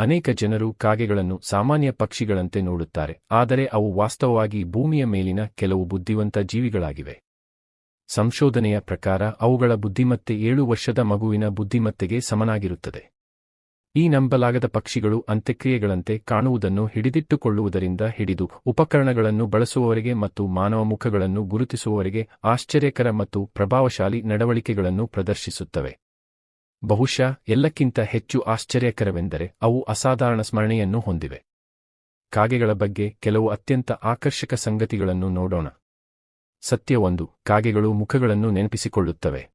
ಅನೇಕ ಜನರು ಕಾಗೆಗಳನ್ನು ಸಾಮಾನ್ಯ ಪಕ್ಷಿಗಳಂತೆ ನೋಡುತ್ತಾರೆ, ಆದರೆ ಅವು ವಾಸ್ತವವಾಗಿ ಭೂಮಿಯ ಮೇಲಿನ ಕೆಲವು ಬುದ್ಧಿವಂತ ಜೀವಿಗಳಾಗಿವೆ. ಸಂಶೋಧನೆಯ ಪ್ರಕಾರ, ಅವುಗಳ ಬುದ್ಧಿಮತ್ತೆ ಏಳು ವರ್ಷದ ಮಗುವಿನ ಬುದ್ಧಿಮತ್ತೆಗೆ ಸಮನಾಗಿರುತ್ತದೆ. ಈ ನಂಬಲಾಗದ ಪಕ್ಷಿಗಳು ಅಂತ್ಯಕ್ರಿಯೆಗಳಂತೆ ಕಾಣುವುದನ್ನು ಹಿಡಿದಿಟ್ಟುಕೊಳ್ಳುವುದರಿಂದ ಹಿಡಿದು ಉಪಕರಣಗಳನ್ನು ಬಳಸುವವರಿಗೆ ಮತ್ತು ಮಾನವ ಮುಖಗಳನ್ನು ಗುರುತಿಸುವವರಿಗೆ ಆಶ್ಚರ್ಯಕರ ಮತ್ತು ಪ್ರಭಾವಶಾಲಿ ನಡವಳಿಕೆಗಳನ್ನು ಪ್ರದರ್ಶಿಸುತ್ತವೆ. ಬಹುಶಃ ಎಲ್ಲಕ್ಕಿಂತ ಹೆಚ್ಚು ಆಶ್ಚರ್ಯಕರವೆಂದರೆ ಅವು ಅಸಾಧಾರಣ ಸ್ಮರಣೆಯನ್ನು ಹೊಂದಿವೆ. ಕಾಗೆಗಳ ಬಗ್ಗೆ ಕೆಲವು ಅತ್ಯಂತ ಆಕರ್ಷಕ ಸಂಗತಿಗಳನ್ನು ನೋಡೋಣ. ಸತ್ಯ ಒಂದು, ಕಾಗೆಗಳು ಮುಖಗಳನ್ನು ನೆನಪಿಸಿಕೊಳ್ಳುತ್ತವೆ.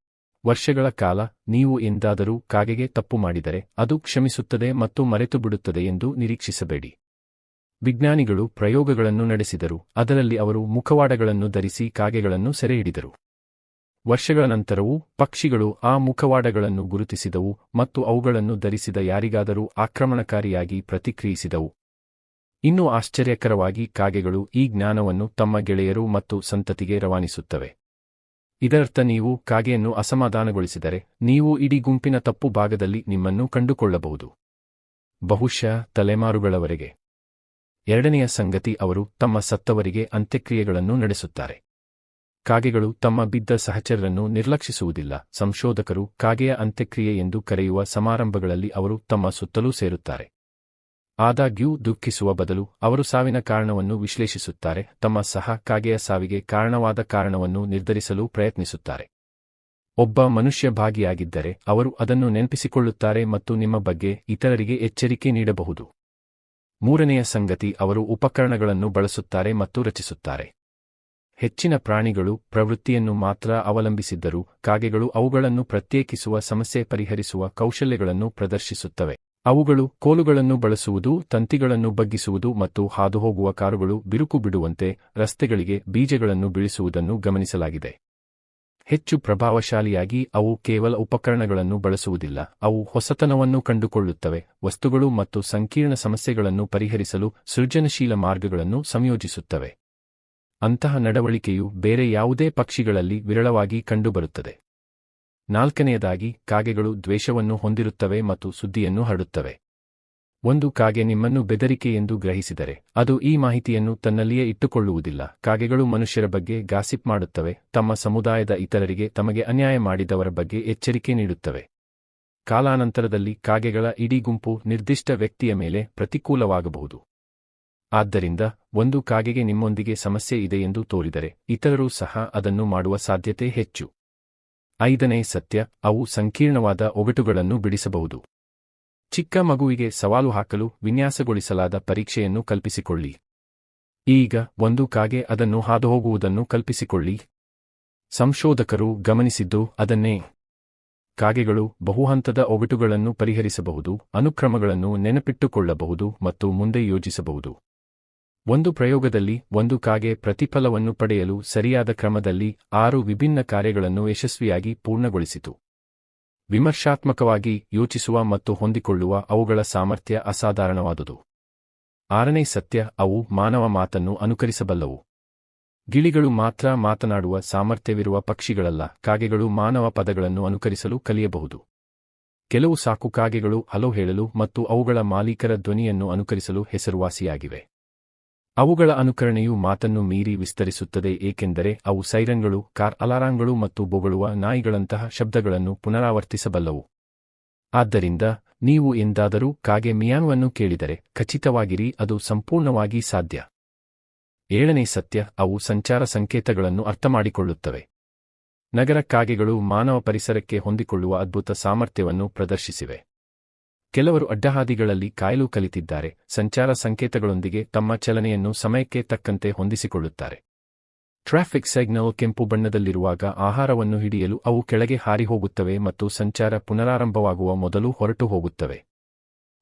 ವರ್ಷಗಳ ಕಾಲ, ನೀವು ಎಂದಾದರೂ ಕಾಗೆಗೆ ತಪ್ಪು ಮಾಡಿದರೆ ಅದು ಕ್ಷಮಿಸುತ್ತದೆ ಮತ್ತು ಮರೆತುಬಿಡುತ್ತದೆ ಎಂದು ನಿರೀಕ್ಷಿಸಬೇಡಿ. ವಿಜ್ಞಾನಿಗಳು ಪ್ರಯೋಗಗಳನ್ನು ನಡೆಸಿದರು, ಅದರಲ್ಲಿ ಅವರು ಮುಖವಾಡಗಳನ್ನು ಧರಿಸಿ ಕಾಗೆಗಳನ್ನು ಸೆರೆಹಿಡಿದರು. ವರ್ಷಗಳ ನಂತರವೂ ಪಕ್ಷಿಗಳು ಆ ಮುಖವಾಡಗಳನ್ನು ಗುರುತಿಸಿದವು ಮತ್ತು ಅವುಗಳನ್ನು ಧರಿಸಿದ ಯಾರಿಗಾದರೂ ಆಕ್ರಮಣಕಾರಿಯಾಗಿ ಪ್ರತಿಕ್ರಿಯಿಸಿದವು. ಇನ್ನೂ ಆಶ್ಚರ್ಯಕರವಾಗಿ ಕಾಗೆಗಳು ಈ ಜ್ಞಾನವನ್ನು ತಮ್ಮ ಗೆಳೆಯರು ಮತ್ತು ಸಂತತಿಗೆ ರವಾನಿಸುತ್ತವೆ. ಇದರರ್ಥ ನೀವು ಕಾಗೆಯನ್ನು ಅಸಮಾಧಾನಗೊಳಿಸಿದರೆ ನೀವು ಇಡೀ ಗುಂಪಿನ ತಪ್ಪು ಭಾಗದಲ್ಲಿ ನಿಮ್ಮನ್ನು ಕಂಡುಕೊಳ್ಳಬಹುದು. ಬಹುಶಃ ತಲೆಮಾರುಗಳವರೆಗೆ. ಎರಡನೆಯ ಸಂಗತಿ ಅವರು ತಮ್ಮ ಸತ್ತವರಿಗೆ ಅಂತ್ಯಕ್ರಿಯೆಗಳನ್ನು ನಡೆಸುತ್ತಾರೆ. ಕಾಗೆಗಳು ತಮ್ಮ ಬಿದ್ದ ಸಹಚರರನ್ನು ನಿರ್ಲಕ್ಷಿಸುವುದಿಲ್ಲ. ಸಂಶೋಧಕರು ಕಾಗೆಯ ಅಂತ್ಯಕ್ರಿಯೆ ಎಂದು ಕರೆಯುವ ಸಮಾರಂಭಗಳಲ್ಲಿ ಅವರು ತಮ್ಮ ಸುತ್ತಲೂ ಸೇರುತ್ತಾರೆ. ಆದಾಗ್ಯೂ ದುಃಖಿಸುವ ಬದಲು ಅವರು ಸಾವಿನ ಕಾರಣವನ್ನು ವಿಶ್ಲೇಷಿಸುತ್ತಾರೆ, ತಮ್ಮ ಸಹ ಕಾಗೆಯ ಸಾವಿಗೆ ಕಾರಣವಾದ ಕಾರಣವನ್ನು ನಿರ್ಧರಿಸಲು ಪ್ರಯತ್ನಿಸುತ್ತಾರೆ. ಒಬ್ಬ ಮನುಷ್ಯ ಭಾಗಿಯಾಗಿದ್ದರೆ ಅವರು ಅದನ್ನು ನೆನಪಿಸಿಕೊಳ್ಳುತ್ತಾರೆ ಮತ್ತು ನಿಮ್ಮ ಬಗ್ಗೆ ಇತರರಿಗೆ ಎಚ್ಚರಿಕೆ ನೀಡಬಹುದು. ಮೂರನೆಯ ಸಂಗತಿ ಅವರು ಉಪಕರಣಗಳನ್ನು ಬಳಸುತ್ತಾರೆ ಮತ್ತು ರಚಿಸುತ್ತಾರೆ. ಹೆಚ್ಚಿನ ಪ್ರಾಣಿಗಳು ಪ್ರವೃತ್ತಿಯನ್ನು ಮಾತ್ರ ಅವಲಂಬಿಸಿದ್ದರೂ ಕಾಗೆಗಳು ಅವುಗಳನ್ನು ಪ್ರತ್ಯೇಕಿಸುವ ಸಮಸ್ಯೆ ಪರಿಹರಿಸುವ ಕೌಶಲ್ಯಗಳನ್ನು ಪ್ರದರ್ಶಿಸುತ್ತವೆ. ಅವುಗಳು ಕೋಲುಗಳನ್ನು ಬಳಸುವುದು, ತಂತಿಗಳನ್ನು ಬಗ್ಗಿಸುವುದು ಮತ್ತು ಹಾದುಹೋಗುವ ಕಾರುಗಳು ಬಿರುಕು ಬಿಡುವಂತೆ ರಸ್ತೆಗಳಿಗೆ ಬೀಜಗಳನ್ನು ಬೀಳಿಸುವುದನ್ನು ಗಮನಿಸಲಾಗಿದೆ. ಹೆಚ್ಚು ಪ್ರಭಾವಶಾಲಿಯಾಗಿ ಅವು ಕೇವಲ ಉಪಕರಣಗಳನ್ನು ಬಳಸುವುದಿಲ್ಲ, ಅವು ಹೊಸತನವನ್ನು ಕಂಡುಕೊಳ್ಳುತ್ತವೆ, ವಸ್ತುಗಳು ಮತ್ತು ಸಂಕೀರ್ಣ ಸಮಸ್ಯೆಗಳನ್ನು ಪರಿಹರಿಸಲು ಸೃಜನಶೀಲ ಮಾರ್ಗಗಳನ್ನು ಸಂಯೋಜಿಸುತ್ತವೆ. ಅಂತಹ ನಡವಳಿಕೆಯು ಬೇರೆ ಯಾವುದೇ ಪಕ್ಷಿಗಳಲ್ಲಿ ವಿರಳವಾಗಿ ಕಂಡುಬರುತ್ತದೆ. ನಾಲ್ಕನೆಯದಾಗಿ, ಕಾಗೆಗಳು ದ್ವೇಷವನ್ನು ಹೊಂದಿರುತ್ತವೆ ಮತ್ತು ಸುದ್ದಿಯನ್ನು ಹರಡುತ್ತವೆ. ಒಂದು ಕಾಗೆ ನಿಮ್ಮನ್ನು ಬೆದರಿಕೆ ಎಂದು ಗ್ರಹಿಸಿದರೆ, ಅದು ಈ ಮಾಹಿತಿಯನ್ನು ತನ್ನಲ್ಲಿಯೇ ಇಟ್ಟುಕೊಳ್ಳುವುದಿಲ್ಲ. ಕಾಗೆಗಳು ಮನುಷ್ಯರ ಬಗ್ಗೆ ಗಾಸಿಪ್ ಮಾಡುತ್ತವೆ, ತಮ್ಮ ಸಮುದಾಯದ ಇತರರಿಗೆ ತಮಗೆ ಅನ್ಯಾಯ ಮಾಡಿದವರ ಬಗ್ಗೆ ಎಚ್ಚರಿಕೆ ನೀಡುತ್ತವೆ. ಕಾಲಾನಂತರದಲ್ಲಿ ಕಾಗೆಗಳ ಇಡೀ ಗುಂಪು ನಿರ್ದಿಷ್ಟ ವ್ಯಕ್ತಿಯ ಮೇಲೆ ಪ್ರತಿಕೂಲವಾಗಬಹುದು. ಆದ್ದರಿಂದ ಒಂದು ಕಾಗೆಗೆ ನಿಮ್ಮೊಂದಿಗೆ ಸಮಸ್ಯೆ ಇದೆ ಎಂದು ತೋರಿದರೆ ಇತರರೂ ಸಹ ಅದನ್ನು ಮಾಡುವ ಸಾಧ್ಯತೆ ಹೆಚ್ಚು. ಐದನೇ ಸತ್ಯ, ಅವು ಸಂಕೀರ್ಣವಾದ ಒಗಟುಗಳನ್ನು ಬಿಡಿಸಬಹುದು. ಚಿಕ್ಕ ಮಗುವಿಗೆ ಸವಾಲು ಹಾಕಲು ವಿನ್ಯಾಸಗೊಳಿಸಲಾದ ಪರೀಕ್ಷೆಯನ್ನು ಕಲ್ಪಿಸಿಕೊಳ್ಳಿ. ಈಗ ಒಂದು ಕಾಗೆ ಅದನ್ನು ಹಾದುಹೋಗುವುದನ್ನು ಕಲ್ಪಿಸಿಕೊಳ್ಳಿ. ಸಂಶೋಧಕರು ಗಮನಿಸಿದ್ದು ಅದನ್ನೇ. ಕಾಗೆಗಳು ಬಹುಹಂತದ ಒಗಟುಗಳನ್ನು ಪರಿಹರಿಸಬಹುದು, ಅನುಕ್ರಮಗಳನ್ನು ನೆನಪಿಟ್ಟುಕೊಳ್ಳಬಹುದು ಮತ್ತು ಮುಂದೆ ಯೋಜಿಸಬಹುದು. ಒಂದು ಪ್ರಯೋಗದಲ್ಲಿ ಒಂದು ಕಾಗೆ ಪ್ರತಿಫಲವನ್ನು ಪಡೆಯಲು ಸರಿಯಾದ ಕ್ರಮದಲ್ಲಿ ಆರು ವಿಭಿನ್ನ ಕಾರ್ಯಗಳನ್ನು ಯಶಸ್ವಿಯಾಗಿ ಪೂರ್ಣಗೊಳಿಸಿತು. ವಿಮರ್ಶಾತ್ಮಕವಾಗಿ ಯೋಚಿಸುವ ಮತ್ತು ಹೊಂದಿಕೊಳ್ಳುವ ಅವುಗಳ ಸಾಮರ್ಥ್ಯ ಅಸಾಧಾರಣವಾದುದು. ಆರನೇ ಸತ್ಯ, ಅವು ಮಾನವ ಮಾತನ್ನು ಅನುಕರಿಸಬಲ್ಲವು. ಗಿಳಿಗಳು ಮಾತ್ರ ಮಾತನಾಡುವ ಸಾಮರ್ಥ್ಯವಿರುವ ಪಕ್ಷಿಗಳಲ್ಲ, ಕಾಗೆಗಳು ಮಾನವ ಪದಗಳನ್ನು ಅನುಕರಿಸಲು ಕಲಿಯಬಹುದು. ಕೆಲವು ಸಾಕು ಕಾಗೆಗಳು ಹಲೋ ಹೇಳಲು ಮತ್ತು ಅವುಗಳ ಮಾಲೀಕರ ಧ್ವನಿಯನ್ನು ಅನುಕರಿಸಲು ಹೆಸರುವಾಸಿಯಾಗಿವೆ. ಅವುಗಳ ಅನುಕರಣೆಯು ಮಾತನ್ನು ಮೀರಿ ವಿಸ್ತರಿಸುತ್ತದೆ, ಏಕೆಂದರೆ ಅವು ಸೈರನ್ಗಳು, ಕಾರ್ ಅಲಾರಾಂಗಳು ಮತ್ತು ಬೊಗಳುವ ನಾಯಿಗಳಂತಹ ಶಬ್ದಗಳನ್ನು ಪುನರಾವರ್ತಿಸಬಲ್ಲವು. ಆದ್ದರಿಂದ ನೀವು ಎಂದಾದರೂ ಕಾಗೆ ಮಿಯಾನ್ವನ್ನು ಕೇಳಿದರೆ, ಖಚಿತವಾಗಿರಿ, ಅದು ಸಂಪೂರ್ಣವಾಗಿ ಸಾಧ್ಯ. ಏಳನೇ ಸತ್ಯ, ಅವು ಸಂಚಾರ ಸಂಕೇತಗಳನ್ನು ಅರ್ಥಮಾಡಿಕೊಳ್ಳುತ್ತವೆ. ನಗರ ಕಾಗೆಗಳು ಮಾನವ ಪರಿಸರಕ್ಕೆ ಹೊಂದಿಕೊಳ್ಳುವ ಅದ್ಭುತ ಸಾಮರ್ಥ್ಯವನ್ನು ಪ್ರದರ್ಶಿಸಿವೆ. ಕೆಲವರು ಅಡ್ಡಹಾದಿಗಳಲ್ಲಿ ಕಾಯಲು ಕಲಿತಿದ್ದಾರೆ, ಸಂಚಾರ ಸಂಕೇತಗಳೊಂದಿಗೆ ತಮ್ಮ ಚಲನೆಯನ್ನು ಸಮಯಕ್ಕೆ ತಕ್ಕಂತೆ ಹೊಂದಿಸಿಕೊಳ್ಳುತ್ತಾರೆ. ಟ್ರಾಫಿಕ್ ಸಿಗ್ನಲ್ ಕೆಂಪು ಬಣ್ಣದಲ್ಲಿರುವಾಗ ಆಹಾರವನ್ನು ಹಿಡಿಯಲು ಅವು ಕೆಳಗೆ ಹಾರಿ ಹೋಗುತ್ತವೆ ಮತ್ತು ಸಂಚಾರ ಪುನರಾರಂಭವಾಗುವ ಮೊದಲು ಹೊರಟು ಹೋಗುತ್ತವೆ.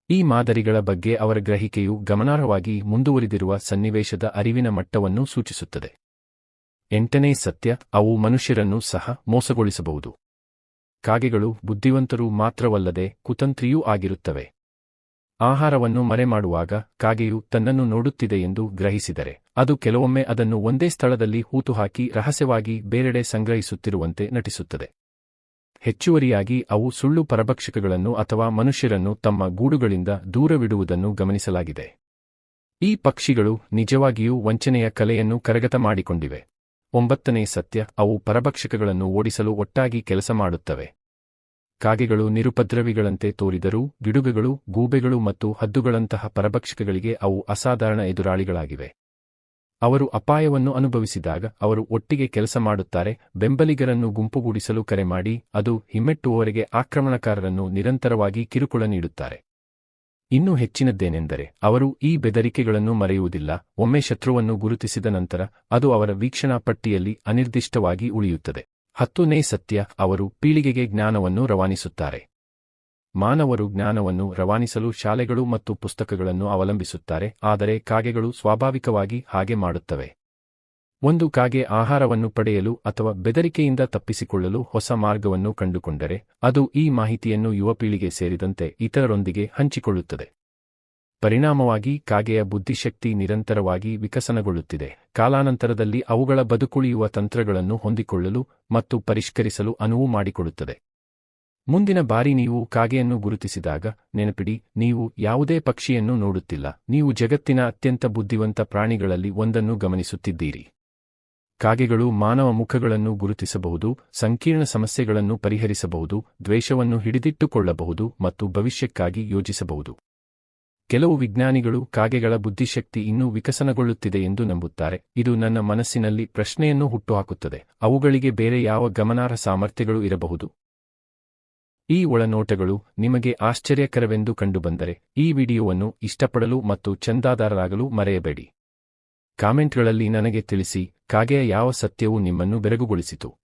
ಈ ಮಾದರಿಗಳ ಬಗ್ಗೆ ಅವರ ಗ್ರಹಿಕೆಯು ಗಮನಾರ್ಹವಾಗಿ ಮುಂದುವರಿದಿರುವ ಸನ್ನಿವೇಶದ ಅರಿವಿನ ಮಟ್ಟವನ್ನು ಸೂಚಿಸುತ್ತದೆ. ಎಂಟನೇ ಸತ್ಯ, ಅವು ಮನುಷ್ಯರನ್ನು ಸಹ ಮೋಸಗೊಳಿಸಬಹುದು. ಕಾಗೆಗಳು ಬುದ್ಧಿವಂತರು ಮಾತ್ರವಲ್ಲದೆ ಕುತಂತ್ರಿಯೂ ಆಗಿರುತ್ತವೆ. ಆಹಾರವನ್ನು ಮರೆಮಾಡುವಾಗ ಕಾಗೆಯು ತನ್ನನ್ನು ನೋಡುತ್ತಿದೆ ಎಂದು ಗ್ರಹಿಸಿದರೆ, ಅದು ಕೆಲವೊಮ್ಮೆ ಅದನ್ನು ಒಂದೇ ಸ್ಥಳದಲ್ಲಿ ಹೂತುಹಾಕಿ ರಹಸ್ಯವಾಗಿ ಬೇರೆಡೆ ಸಂಗ್ರಹಿಸುತ್ತಿರುವಂತೆ ನಟಿಸುತ್ತದೆ. ಹೆಚ್ಚುವರಿಯಾಗಿ ಅವು ಸುಳ್ಳು ಪರಭಕ್ಷಕಗಳನ್ನು ಅಥವಾ ಮನುಷ್ಯರನ್ನು ತಮ್ಮ ಗೂಡುಗಳಿಂದ ದೂರವಿಡುವುದನ್ನು ಗಮನಿಸಲಾಗಿದೆ. ಈ ಪಕ್ಷಿಗಳು ನಿಜವಾಗಿಯೂ ವಂಚನೆಯ ಕಲೆಯನ್ನು ಕರಗತ ಮಾಡಿಕೊಂಡಿವೆ. ಒಂಬತ್ತನೇ ಸತ್ಯ, ಅವು ಪರಭಕ್ಷಕಗಳನ್ನು ಓಡಿಸಲು ಒಟ್ಟಾಗಿ ಕೆಲಸ ಮಾಡುತ್ತವೆ. ಕಾಗೆಗಳು ನಿರುಪದ್ರವಿಗಳಂತೆ ತೋರಿದರೂ, ಗಿಡುಗಗಳು, ಗೂಬೆಗಳು ಮತ್ತು ಹದ್ದುಗಳಂತಹ ಪರಭಕ್ಷಕಗಳಿಗೆ ಅವು ಅಸಾಧಾರಣ ಎದುರಾಳಿಗಳಾಗಿವೆ. ಅವರು ಅಪಾಯವನ್ನು ಅನುಭವಿಸಿದಾಗ, ಅವರು ಒಟ್ಟಿಗೆ ಕೆಲಸ ಮಾಡುತ್ತಾರೆ, ಬೆಂಬಲಿಗರನ್ನು ಗುಂಪುಗೂಡಿಸಲು ಕರೆ ಮಾಡಿ ಅದು ಹಿಮ್ಮೆಟ್ಟುವವರೆಗೆ ಆಕ್ರಮಣಕಾರರನ್ನು ನಿರಂತರವಾಗಿ ಕಿರುಕುಳ ನೀಡುತ್ತಾರೆ. ಇನ್ನೂ ಹೆಚ್ಚಿನದ್ದೇನೆಂದರೆ, ಅವರು ಈ ಬೆದರಿಕೆಗಳನ್ನು ಮರೆಯುವುದಿಲ್ಲ, ಒಮ್ಮೆ ಶತ್ರುವನ್ನು ಗುರುತಿಸಿದ ನಂತರ ಅದು ಅವರ ವೀಕ್ಷಣಾ ಪಟ್ಟಿಯಲ್ಲಿ ಅನಿರ್ದಿಷ್ಟವಾಗಿ ಉಳಿಯುತ್ತದೆ. ಹತ್ತನೇ ಸತ್ಯ, ಅವರು ಪೀಳಿಗೆಗೆ ಜ್ಞಾನವನ್ನು ರವಾನಿಸುತ್ತಾರೆ. ಮಾನವರು ಜ್ಞಾನವನ್ನು ರವಾನಿಸಲು ಶಾಲೆಗಳು ಮತ್ತು ಪುಸ್ತಕಗಳನ್ನು ಅವಲಂಬಿಸುತ್ತಾರೆ, ಆದರೆ ಕಾಗೆಗಳು ಸ್ವಾಭಾವಿಕವಾಗಿ ಹಾಗೆ ಮಾಡುತ್ತವೆ. ಒಂದು ಕಾಗೆ ಆಹಾರವನ್ನು ಪಡೆಯಲು ಅಥವಾ ಬೆದರಿಕೆಯಿಂದ ತಪ್ಪಿಸಿಕೊಳ್ಳಲು ಹೊಸ ಮಾರ್ಗವನ್ನು ಕಂಡುಕೊಂಡರೆ, ಅದು ಈ ಮಾಹಿತಿಯನ್ನು ಯುವಪೀಳಿಗೆ ಸೇರಿದಂತೆ ಇತರರೊಂದಿಗೆ ಹಂಚಿಕೊಳ್ಳುತ್ತದೆ. ಪರಿಣಾಮವಾಗಿ ಕಾಗೆಯ ಬುದ್ಧಿಶಕ್ತಿ ನಿರಂತರವಾಗಿ ವಿಕಸನಗೊಳ್ಳುತ್ತಿದೆ. ಕಾಲಾನಂತರದಲ್ಲಿ ಅವುಗಳ ಬದುಕುಳಿಯುವ ತಂತ್ರಗಳನ್ನು ಹೊಂದಿಕೊಳ್ಳಲು ಮತ್ತು ಪರಿಷ್ಕರಿಸಲು ಅನುವು ಮಾಡಿಕೊಡುತ್ತದೆ. ಮುಂದಿನ ಬಾರಿ ನೀವು ಕಾಗೆಯನ್ನು ಗುರುತಿಸಿದಾಗ, ನೆನಪಿಡಿ, ನೀವು ಯಾವುದೇ ಪಕ್ಷಿಯನ್ನು ನೋಡುತ್ತಿಲ್ಲ. ನೀವು ಜಗತ್ತಿನ ಅತ್ಯಂತ ಬುದ್ಧಿವಂತ ಪ್ರಾಣಿಗಳಲ್ಲಿ ಒಂದನ್ನು ಗಮನಿಸುತ್ತಿದ್ದೀರಿ. ಕಾಗೆಗಳು ಮಾನವ ಮುಖಗಳನ್ನು ಗುರುತಿಸಬಹುದು, ಸಂಕೀರ್ಣ ಸಮಸ್ಯೆಗಳನ್ನು ಪರಿಹರಿಸಬಹುದು, ದ್ವೇಷವನ್ನು ಹಿಡಿದಿಟ್ಟುಕೊಳ್ಳಬಹುದು ಮತ್ತು ಭವಿಷ್ಯಕ್ಕಾಗಿ ಯೋಜಿಸಬಹುದು. ಕೆಲವು ವಿಜ್ಞಾನಿಗಳು ಕಾಗೆಗಳ ಬುದ್ಧಿಶಕ್ತಿ ಇನ್ನೂ ವಿಕಸನಗೊಳ್ಳುತ್ತಿದೆ ಎಂದು ನಂಬುತ್ತಾರೆ. ಇದು ನನ್ನ ಮನಸ್ಸಿನಲ್ಲಿ ಪ್ರಶ್ನೆಯನ್ನು ಹುಟ್ಟುಹಾಕುತ್ತದೆ. ಅವುಗಳಿಗೆ ಬೇರೆ ಯಾವ ಗಮನಾರ್ಹ ಸಾಮರ್ಥ್ಯಗಳು ಇರಬಹುದು. ಈ ಒಳನೋಟಗಳು ನಿಮಗೆ ಆಶ್ಚರ್ಯಕರವೆಂದು ಕಂಡುಬಂದರೆ ಈ ವಿಡಿಯೋವನ್ನು ಇಷ್ಟಪಡಲು ಮತ್ತು ಚಂದಾದಾರರಾಗಲು ಮರೆಯಬೇಡಿ. ಕಾಮೆಂಟ್ಗಳಲ್ಲಿ ನನಗೆ ತಿಳಿಸಿ ಕಾಗೆಯ ಯಾವ ಸತ್ಯವು ನಿಮ್ಮನ್ನು ಬೆರಗುಗೊಳಿಸಿತು.